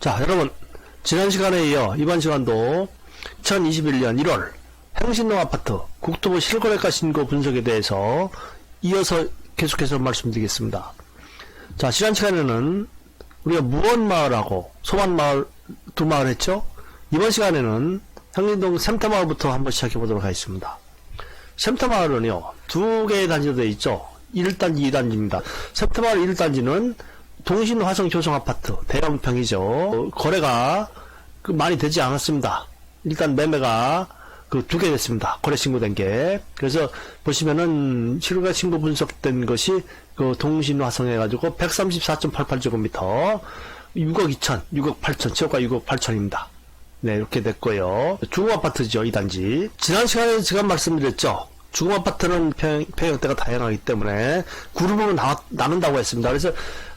자, 여러분. 지난 시간에 이어 이번 시간도 2021년 1월 행신동 아파트 국토부 실거래가 신고 분석에 대해서 이어서 계속해서 말씀드리겠습니다. 자, 지난 시간에는 우리가 무원마을하고 소만마을 두 마을 했죠? 이번 시간에는 행신동 샘터마을부터 한번 시작해 보도록 하겠습니다. 샘터마을은요, 두 개의 단지로 되어 있죠. 1단지, 2단지입니다. 샘터마을 1단지는 동신 화성 조성 아파트 대형평이죠. 어, 거래가 그 많이 되지 않았습니다. 일단 매매가 그 두 개 됐습니다. 거래 신고된 게. 그래서 보시면은 실거래 신고 분석된 것이 그 동신 화성 해가지고 134.88제곱미터 6억 2천, 6억 8천, 최고가 6억 8천입니다. 네, 이렇게 됐고요. 중공 아파트죠, 이 단지. 지난 시간에 제가 말씀드렸죠. 중공 아파트는 평, 평형대가 다양하기 때문에 나, 나눈다고 했습니다. 그래서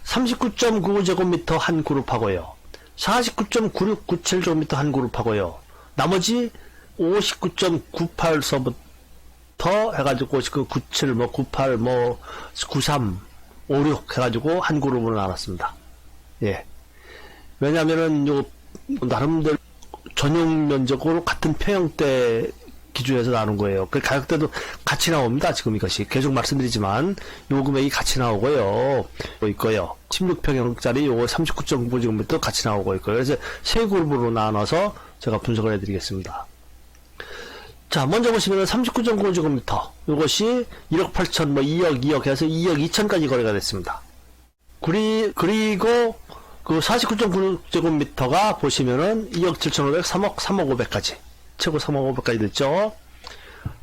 39.95제곱미터 한 그룹하고요. 49.9697제곱미터 한 그룹하고요. 나머지 59.98서부터 해가지고 그 97, 뭐 98, 뭐 93, 56 해가지고 한 그룹으로 나눴습니다. 예. 왜냐면은 요 나름대로 전용 면적으로 같은 평형대 기준에서 나눈 거예요. 그 가격대도 같이 나옵니다. 지금 이것이 계속 말씀드리지만 요 금액이 같이 나오고요. 또 있고요. 16평형짜리 요거 39.9제곱미터 같이 나오고 있고요. 그래서 세 그룹으로 나눠서 제가 분석을 해드리겠습니다. 자, 먼저 보시면은 39.9제곱미터 요것이 1억 8천, 뭐 2억, 2억 해서 2억 2천까지 거래가 됐습니다. 그리, 그리고 그 49.9제곱미터가 보시면은 2억 7,500, 3억, 3억 500까지. 최고 3억 500까지 됐죠.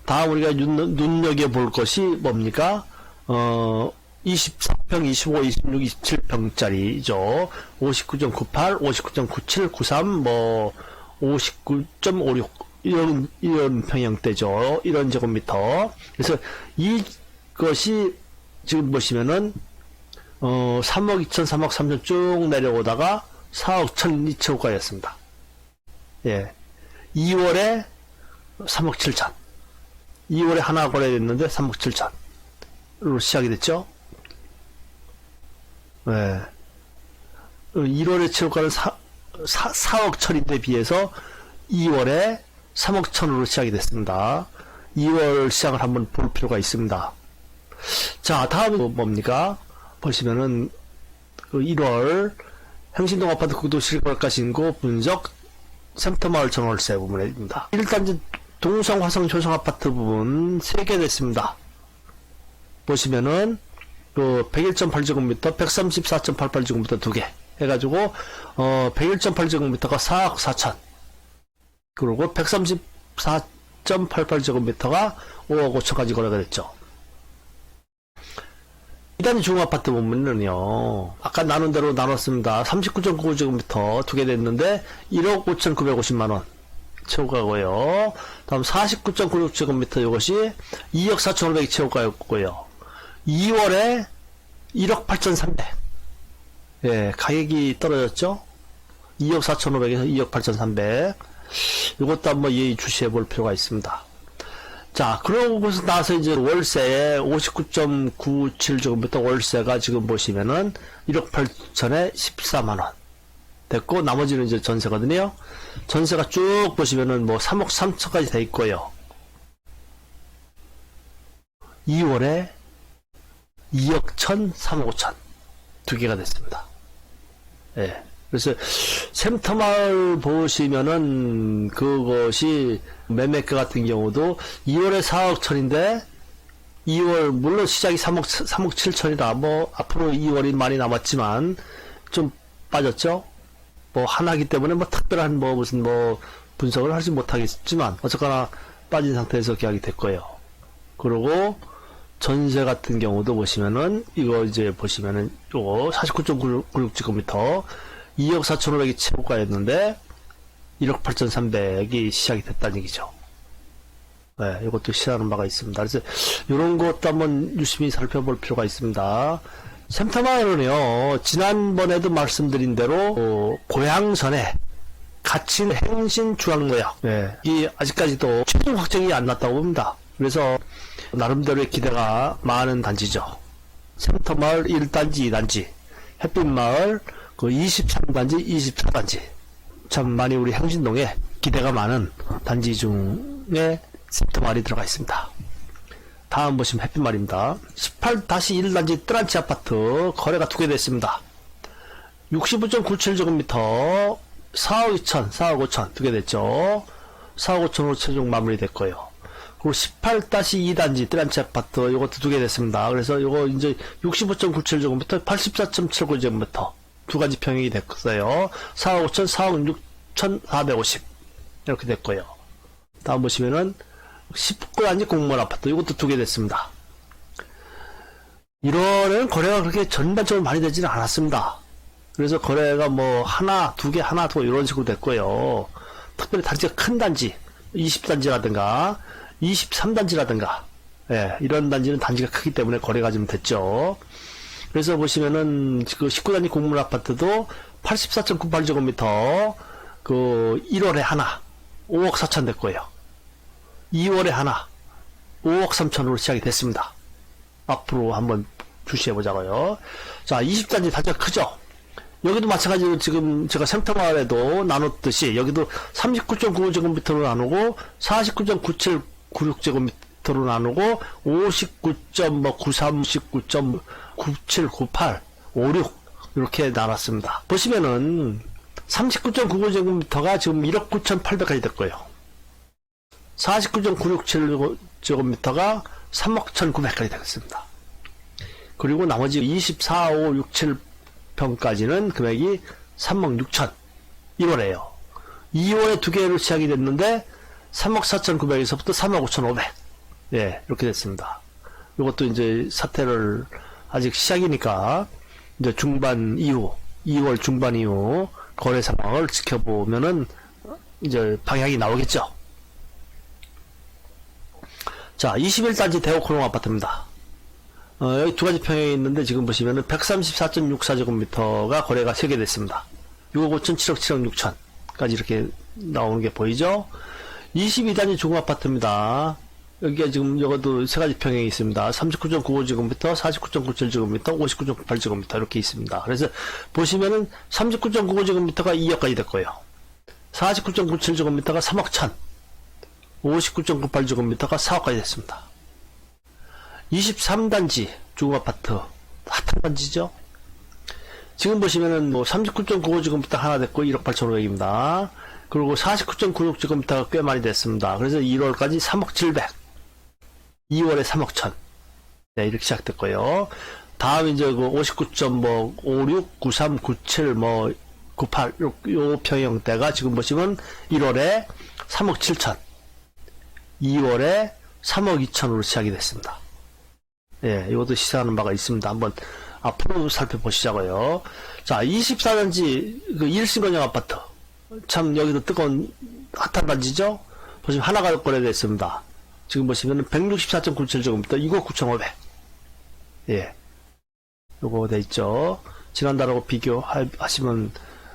다음 우리가 눈, 눈여겨볼 것이 뭡니까? 어, 24평, 25, 26, 27평짜리죠. 59.98, 59.97, 93, 뭐, 59.56. 이런, 이런 평형대죠. 이런 제곱미터. 그래서 이것이 지금 보시면은 어, 3억 2천, 3억 3천 쭉 내려오다가 4억 1천 2천호가였습니다. 예. 2월에 3억 7천. 2월에 하나 거래됐는데 3억 7천으로 시작이 됐죠. 예. 1월에 최고가는 4, 4, 4억 천인데 비해서 2월에 3억 천으로 시작이 됐습니다. 2월 시장을 한번 볼 필요가 있습니다. 자, 다음은 뭡니까? 보시면은 그 1월 행신동 아파트 국도 실거래가 신고 분석 샘터마을 전월세 부분입니다. 일단 동성 화성 조성 아파트 부분 3개 됐습니다. 보시면은 그 101.8제곱미터, 134.88제곱미터 두개 해가지고 어 101.8제곱미터가 4억 4천 그리고 134.88제곱미터가 5억 5천까지 거래가 됐죠. 일단 중아파트 보면은요, 아까 나눈 대로 나눴습니다. 39.9제곱미터 두 개 됐는데, 1억 5,950만원. 최고가고요. 다음 49.96제곱미터 이것이 2억 4,500이 최고가였고요. 2월에 1억 8,300. 예, 가격이 떨어졌죠? 2억 4,500에서 2억 8,300. 이것도 한번 예의 주시해 볼 필요가 있습니다. 자, 그러고 나서 이제 월세에 59.97제곱미터 월세가 지금 보시면은 1억 8천에 14만원 됐고, 나머지는 이제 전세거든요. 전세가 쭉 보시면은 뭐 3억 3천까지 돼 있고요. 2월에 2억 1천, 3억 5천. 두 개가 됐습니다. 예. 그래서 샘터마을 보시면은 그것이 매매가 같은 경우도 2월에 4억 천인데 2월 물론 시작이 3억 3억 7천이다. 뭐 앞으로 2월이 많이 남았지만 좀 빠졌죠. 뭐 하나기 때문에 뭐 특별한 뭐 무슨 뭐 분석을 하지 못하겠지만 어쨌거나 빠진 상태에서 계약이 됐고요. 그리고 전세 같은 경우도 보시면은 이거 이제 보시면은 요거 49.96제곱미터 2억 4,500이 최고가였는데 1억 8,300이 시작이 됐다는 얘기죠. 네, 이것도 시사하는 바가 있습니다. 그래서 이런 것도 한번 유심히 살펴볼 필요가 있습니다. 샘터마을은요, 지난번에도 말씀드린 대로, 어, 고향선에 갇힌 행신 중앙구역. 네, 이 아직까지도 최종 확정이 안 났다고 봅니다. 그래서 나름대로의 기대가 많은 단지죠. 센터마을 1단지, 2단지, 햇빛마을, 그 23단지, 24단지. 참 많이 우리 향신동에 기대가 많은 단지 중에 센터마을이 들어가 있습니다. 다음 보시면 햇빛말입니다. 18-1단지 뜨란치 아파트 거래가 두 개 됐습니다. 65.97제곱미터 4억 2천, 4억 5천 두 개 됐죠. 4억 5천으로 최종 마무리됐고요. 그리고 18-2단지 뜨란치 아파트 이것도 두 개 됐습니다. 그래서 이거 이제 65.97제곱미터 84.79제곱미터 두 가지 평형이 됐어요. 4억 5천, 4억 6천 450 이렇게 됐고요. 다음 보시면은 19단지 공무원 아파트 이것도 두 개 됐습니다. 1월에는 거래가 그렇게 전반적으로 많이 되지는 않았습니다. 그래서 거래가 뭐 하나, 두 개, 하나, 두개 이런 식으로 됐고요. 특별히 단지가 큰 단지, 20단지라든가 23단지라든가 예, 이런 단지는 단지가 크기 때문에 거래가 좀 됐죠. 그래서 보시면은 그 19단지 공무원 아파트도 84.98제곱미터 그 1월에 하나 5억 4천 됐고요. 2월에 하나 5억 3천으로 시작이 됐습니다. 앞으로 한번 주시해 보자고요. 자, 20단지 단지가 크죠? 여기도 마찬가지로 지금 제가 생터마을에도 나눴듯이 여기도 39.95제곱미터로 나누고 49.9796제곱미터로 나누고 59.93, 19.97, 98, 56 이렇게 나눴습니다. 보시면은 39.95제곱미터가 지금 1억 9,800까지 됐고요. 49.967제곱미터가 3억 1,900까지 되겠습니다. 그리고 나머지 24, 5, 6, 7평까지는 금액이 3억 6천 1월에요. 2월에 두 개로 시작이 됐는데 3억 4,900에서부터 3억 5,500 예, 이렇게 됐습니다. 이것도 이제 사태를 아직 시작이니까 이제 중반 이후 2월 중반 이후 거래 상황을 지켜보면은 이제 방향이 나오겠죠. 자, 21단지 대호코롱 아파트입니다. 어, 여기 두 가지 평형이 있는데 지금 보시면은 134.64제곱미터가 거래가 3개 됐습니다. 6억 5천, 7억 7억 6천까지 이렇게 나오는 게 보이죠? 22단지 중아파트입니다. 여기가 지금 이것도 세 가지 평형이 있습니다. 39.95제곱미터, 49.97제곱미터, 59.98제곱미터 이렇게 있습니다. 그래서 보시면은 39.95제곱미터가 2억까지 됐고요. 49.97제곱미터가 3억 1천, 59.98제곱미터가 4억까지 됐습니다. 23단지 중아파트 핫한 단지죠. 지금 보시면은 뭐 39.95제곱미터 하나 됐고 1억 8천5백입니다. 그리고 49.96제곱미터가 꽤 많이 됐습니다. 그래서 1월까지 3억 7백, 2월에 3억 1천. 네, 이렇게 시작됐고요. 다음 이제 그 59.56, 93, 97, 뭐 98, 요, 요 평형대가 지금 보시면 1월에 3억 7천, 2월에 3억 2천으로 시작이 됐습니다. 예, 이것도 시사하는 바가 있습니다. 한번 앞으로 살펴보시자고요. 자, 24단지 그 1신건영 아파트. 참 여기도 뜨거운 핫한 단지죠? 보시면 하나가 거래됐습니다. 지금 보시면 164.97제곱미터 2억 9,500. 예. 요거 돼 있죠. 지난달하고 비교하시면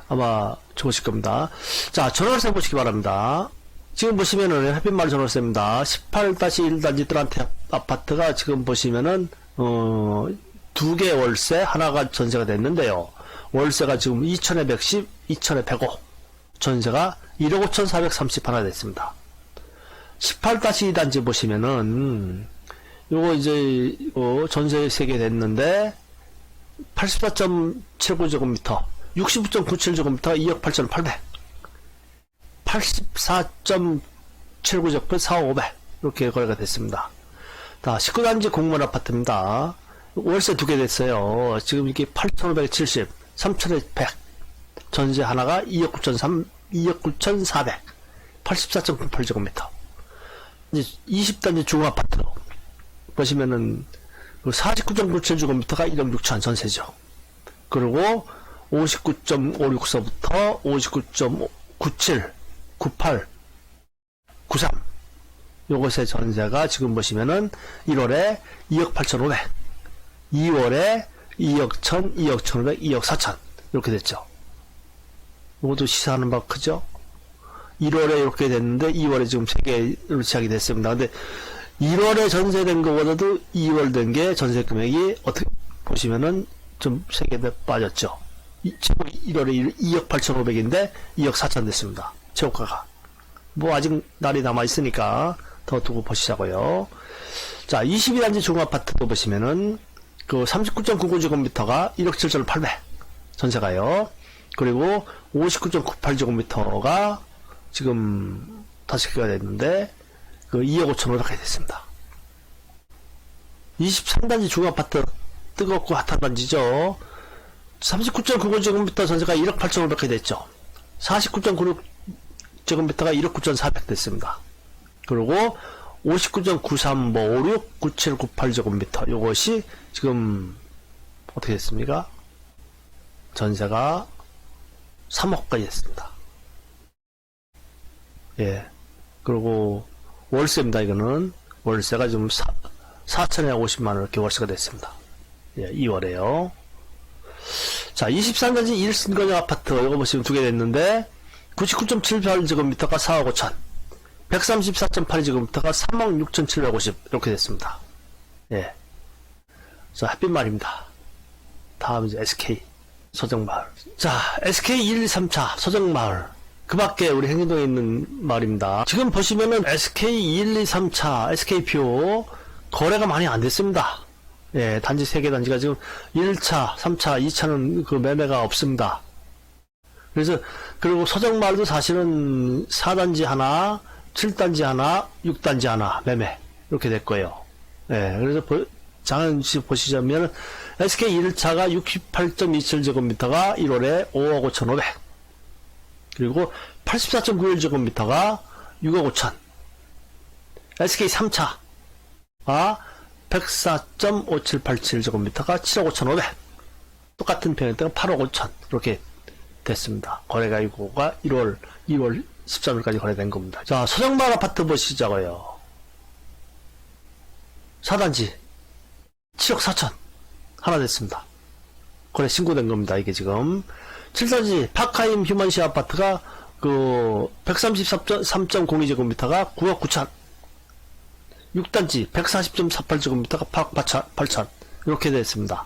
아마 좋으실 겁니다. 자, 전월세 보시기 바랍니다. 지금 보시면은 햇빛마을 전월세입니다. 18-1단지 뜰한테 아파트가 지금 보시면은 어, 두 개 월세 하나가 전세가 됐는데요. 월세가 지금 2,000에 110, 2,000에 105 전세가 1억 5,430 하나 됐습니다. 18-2단지 보시면은 요거 이제 어, 전세 3개 됐는데 84.79제곱미터 69.97제곱미터 2억 8,800 84.79제곱 4억 500 이렇게 거래가 됐습니다. 자, 19단지 공무원 아파트입니다. 월세 두 개 됐어요. 지금 이게 8,570, 3,100. 전세 하나가 2억 9,300, 2억 9,400. 84.98제곱미터. 이제 20단지 중아파트로 보시면은 49.97제곱미터가 1억 6천 전세죠. 그리고 59.564부터 59.97, 98, 93 요것의 전세가 지금 보시면은 1월에 2억 8,500, 2월에 2억 1,000, 2억 1,500, 2억 4천 이렇게 됐죠. 이것도 시사하는 바 크죠? 1월에 이렇게 됐는데 2월에 지금 3개로 시작이 됐습니다. 근데 1월에 전세된 것보다도 2월 된 게 전세 금액이 어떻게 보시면은 좀 세게 빠졌죠. 이- 최고 1월에 2억 8,500인데 2억 4천 됐습니다. 최고가가. 뭐 아직 날이 남아 있으니까 더 두고 보시자고요. 자, 22단지 중아파트도 보시면은 그 39.99제곱미터가 1억 7,800 전세가요. 그리고 59.98제곱미터가 지금 다섯 개가 됐는데 그 2억 5,500이 됐습니다. 23단지 중아파트 뜨겁고 핫한 단지죠. 39.99제곱미터 전세가 1억 8,500이 됐죠. 49.96제곱미터가 1억 9,400 됐습니다. 그리고 59.93, 뭐, 56, 97, 98제곱미터. 요것이 지금, 어떻게 됐습니까? 전세가 3억까지 됐습니다. 예. 그리고, 월세입니다, 이거는. 월세가 지금 4, 4,050만원 이렇게 월세가 됐습니다. 예, 2월에요. 자, 23단지 1승거장 아파트, 이거 보시면 두 개 됐는데, 99.78제곱미터가 4억 5천. 134.82제곱미터가 36,750 이렇게 됐습니다. 예. 자, 햇빛 말입니다. 다음 이제 SK 서정마을. 자, SK 1, 2, 3차 서정마을. 그 밖에 우리 행진동에 있는 마을입니다. 지금 보시면은 SK 1, 2, 3차 SK표 거래가 많이 안 됐습니다. 예, 단지 3개 단지가 지금 1차, 3차, 2차는 그 매매가 없습니다. 그래서 그리고 서정마을도 사실은 4단지 하나, 7단지 하나, 6단지 하나 매매 이렇게 됐고요. 예, 그래서 보, 장은씨 보시자면 SK 1차가 68.27제곱미터가 1월에 5억 5,500 그리고 84.91제곱미터가 6억 5천 SK 3차가 104.5787제곱미터가 7억 5,500 똑같은 평형대가 8억 5천 이렇게 됐습니다. 거래가 이거가 1월 2월 13일까지 거래된 겁니다. 자, 서정마을 아파트 보시자고요. 4단지 7억 4천 하나 됐습니다. 거래 신고된 겁니다. 이게 지금 7단지 파카임 휴먼시 아파트가 그 133.02제곱미터가 9억 9천 6단지 140.48제곱미터가 8억 8천 이렇게 됐습니다.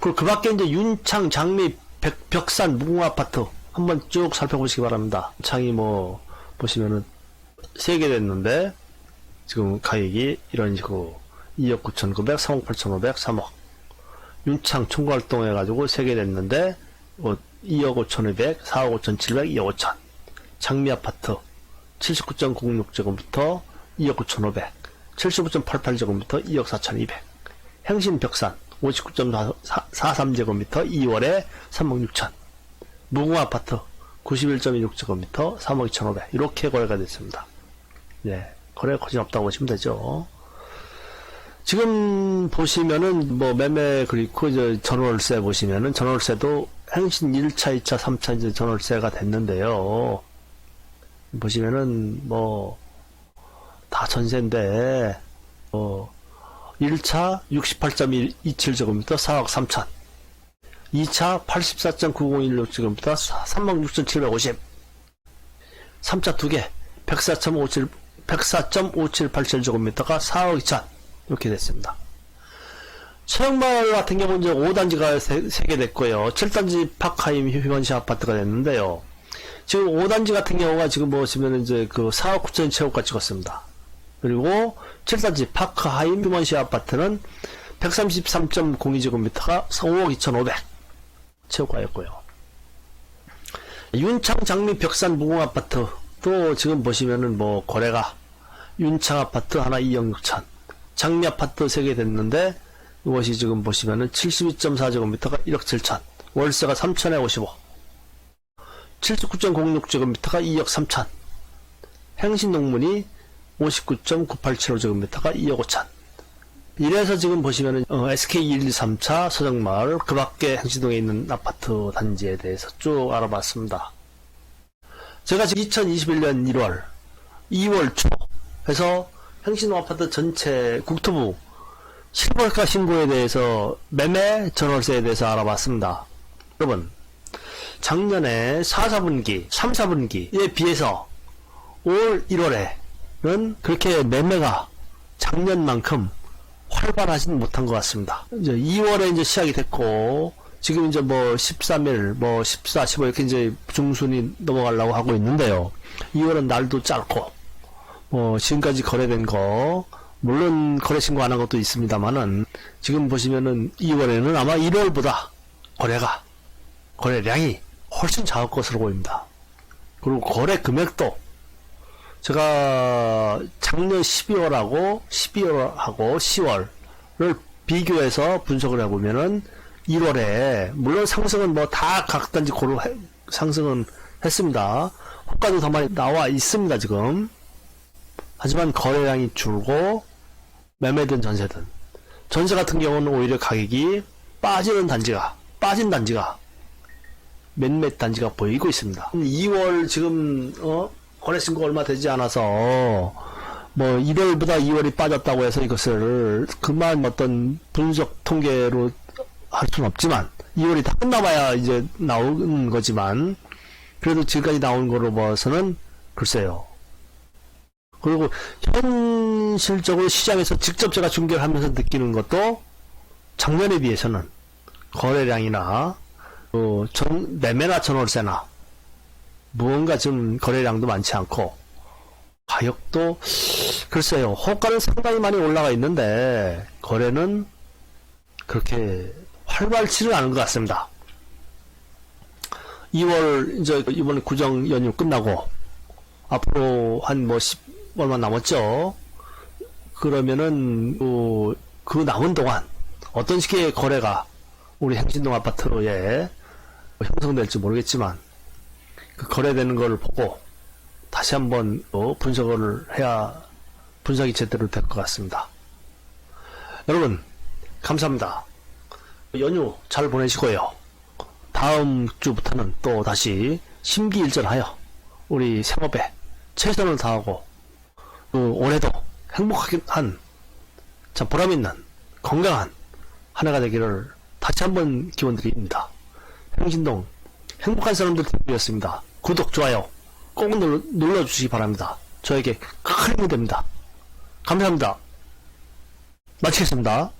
그리고 그 밖에 이제 윤창, 장미, 백, 벽산, 무궁화 아파트 한번 쭉 살펴보시기 바랍니다. 창이 뭐 보시면은 세 개 됐는데 지금 가격이 이런 식으로 2억 9,900, 3억 8,500, 3억 윤창 총괄동 해가지고 세 개 됐는데 뭐 2억 5,200, 4억 5,700, 2억 5천. 장미 아파트 79.06제곱미터 2억 9,500 75.88제곱미터 2억 4,200 행신 벽산 59.43제곱미터 2월에 3억 6천. 무궁화 아파트 91.26제곱미터 3억 2,500 이렇게 거래가 됐습니다. 네, 거래가 거진 없다고 보시면 되죠. 지금 보시면은 뭐 매매 그리고 이제 전월세 보시면은 전월세도 행신 1차, 2차, 3차 이제 전월세가 됐는데요. 보시면은 뭐 다 전세인데 어 1차 68.27제곱미터 4억 3천 2차 84.9016제곱미터 3억 6,750 3차 2개 104.57 104.5787제곱미터가 4억 2천 이렇게 됐습니다. 서영마을 같은 경우는 이제 5단지가 3개 됐고요. 7단지 파카임 휴먼시 아파트가 됐는데요. 지금 5단지 같은 경우가 지금 보시면 이제 그 4억 9천 채우가 찍었습니다. 그리고 7단지 파크하임 휴먼시 아파트는 133.02제곱미터가 5억 2,500 채우가였고요. 윤창 장미 벽산 무궁 아파트 또 지금 보시면은 뭐 거래가 윤창 아파트 하나 2억 6천 장미 아파트 3개 됐는데 이것이 지금 보시면은 72.4제곱미터가 1억 7천 월세가 3천에 55 79.06제곱미터가 2억 3천 행신농문이 59.9875제곱미터가 2억 5천 이래서 지금 보시면은 어, SK 1, 2, 3차 서정마을 그 밖에 행신동에 있는 아파트 단지에 대해서 쭉 알아봤습니다. 제가 지금 2021년 1월, 2월 초 해서 행신동 아파트 전체 국토부 실거래가 신고에 대해서 매매 전월세에 대해서 알아봤습니다. 여러분 작년에 4, 4분기, 3, 4분기에 비해서 올 1월에는 그렇게 매매가 작년만큼 활발하진 못한 것 같습니다. 이제 2월에 이제 시작이 됐고, 지금 이제 뭐 13일, 뭐 14, 15 이렇게 이제 중순이 넘어가려고 하고 있는데요. 2월은 날도 짧고, 뭐 지금까지 거래된 거, 물론 거래 신고 안 한 것도 있습니다만은 지금 보시면은 2월에는 아마 1월보다 거래가, 거래량이 훨씬 작을 것으로 보입니다. 그리고 거래 금액도 제가 작년 12월하고 12월하고 10월을 비교해서 분석을 해보면은 1월에 물론 상승은 뭐 다 각 단지 고루 해- 상승은 했습니다. 호가도 더 많이 나와 있습니다 지금. 하지만 거래량이 줄고 매매든 전세든 전세 같은 경우는 오히려 가격이 빠지는 단지가 빠진 단지가 몇몇 단지가 보이고 있습니다. 2월 지금 어 거래 신고 얼마 되지 않아서 뭐 1월보다 2월이 빠졌다고 해서 이것을 그만 어떤 분석 통계로 할 수는 없지만 2월이 다 끝나봐야 이제 나오는 거지만 그래도 지금까지 나온 거로 봐서는 글쎄요. 그리고 현실적으로 시장에서 직접 제가 중계를 하면서 느끼는 것도 작년에 비해서는 거래량이나 그 전, 매매나 전월세나 무언가 좀 거래량도 많지 않고 가격도 글쎄요 호가는 상당히 많이 올라가 있는데 거래는 그렇게 활발치는 않은 것 같습니다. 2월 이제 이번 구정 연휴 끝나고 앞으로 한 뭐 10 얼마 남았죠. 그러면은 그, 그 남은 동안 어떤 식의 거래가 우리 행신동 아파트로에 형성될지 모르겠지만 그 거래되는 걸 보고 다시 한번 또 분석을 해야 분석이 제대로 될 것 같습니다. 여러분 감사합니다. 연휴 잘 보내시고요. 다음 주부터는 또 다시 심기일전하여 우리 생업에 최선을 다하고 또 올해도 행복하게 한 참 보람있는 건강한 한 해가 되기를 다시 한번 기원 드립니다. 행진동 행복한 사람들 TV였습니다. 구독, 좋아요 꼭 눌러, 눌러주시기 바랍니다. 저에게 큰 힘이 됩니다. 감사합니다. 마치겠습니다.